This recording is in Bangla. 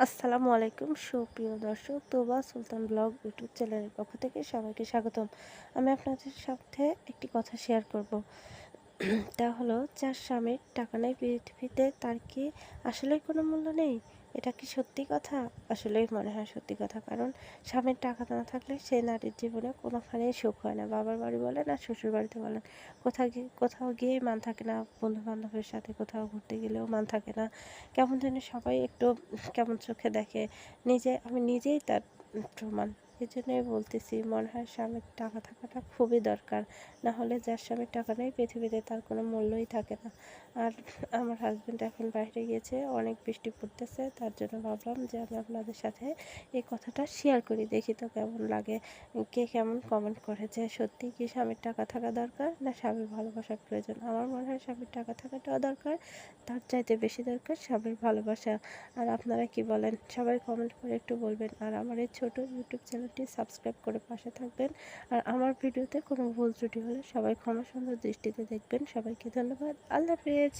আসসালামু আলাইকুম, সুপ্রিয় দর্শক, তোবা সুলতান ব্লগ ইউটিউব চ্যানেলের পক্ষ থেকে সবাইকে স্বাগতম। আমি আপনাদের সাথে একটি কথা শেয়ার করব। তা হলো যার স্বামীর টাকা নেই, পৃথিবীতে তার কি আসলেই কোনো মূল্য নেই? এটা কি সত্যি কথা? আসলেই মনে হয় সত্যি কথা, কারণ স্বামীর টাকা না থাকলে সে নারীর জীবনে কোনোখানেই সুখ হয় না। বাবার বাড়ি বলেন আর শ্বশুর বাড়িতে বলেন, কোথাও গিয়ে, কোথাও গিয়েই মান থাকে না বন্ধু বান্ধবের সাথে কোথাও ঘুরতে গেলেও মান থাকে না। কেমন যেন সবাই একটু কেমন চোখে দেখে। নিজে, আমি নিজেই তার প্রমাণ জন্যই বলতেছি, মনে হয় স্বামীর টাকা থাকাটা খুবই দরকার। না হলে যার স্বামীর টাকা নেই, পৃথিবীতে তার কোনো মূল্যই থাকে না। আর আমার হাজব্যান্ড এখন বাইরে গিয়েছে, অনেক বৃষ্টি পড়তেছে, তার জন্য ভাবলাম যে আমি আপনাদের সাথে এই কথাটা শেয়ার করি, দেখি তো কেমন লাগে। কে কেমন কমেন্ট করে যে সত্যি কি স্বামীর টাকা থাকা দরকার, না স্বামীর ভালোবাসার প্রয়োজন? আমার মনে হয় স্বামীর টাকা থাকাটাও দরকার, তার চাইতে বেশি দরকার স্বামীর ভালোবাসা। আর আপনারা কি বলেন? সবাই কমেন্ট করে একটু বলবেন। আর আমার এই ছোটো ইউটিউব চ্যানেলটি সাবস্ক্রাইব করে পাশে থাকবেন। আর আমার ভিডিওতে কোনো ভুল ত্রুটি হলে সবাই ক্ষমা সুন্দর দৃষ্টিতে দেখবেন। সবাইকে ধন্যবাদ। আল্লাহ হাফেজ।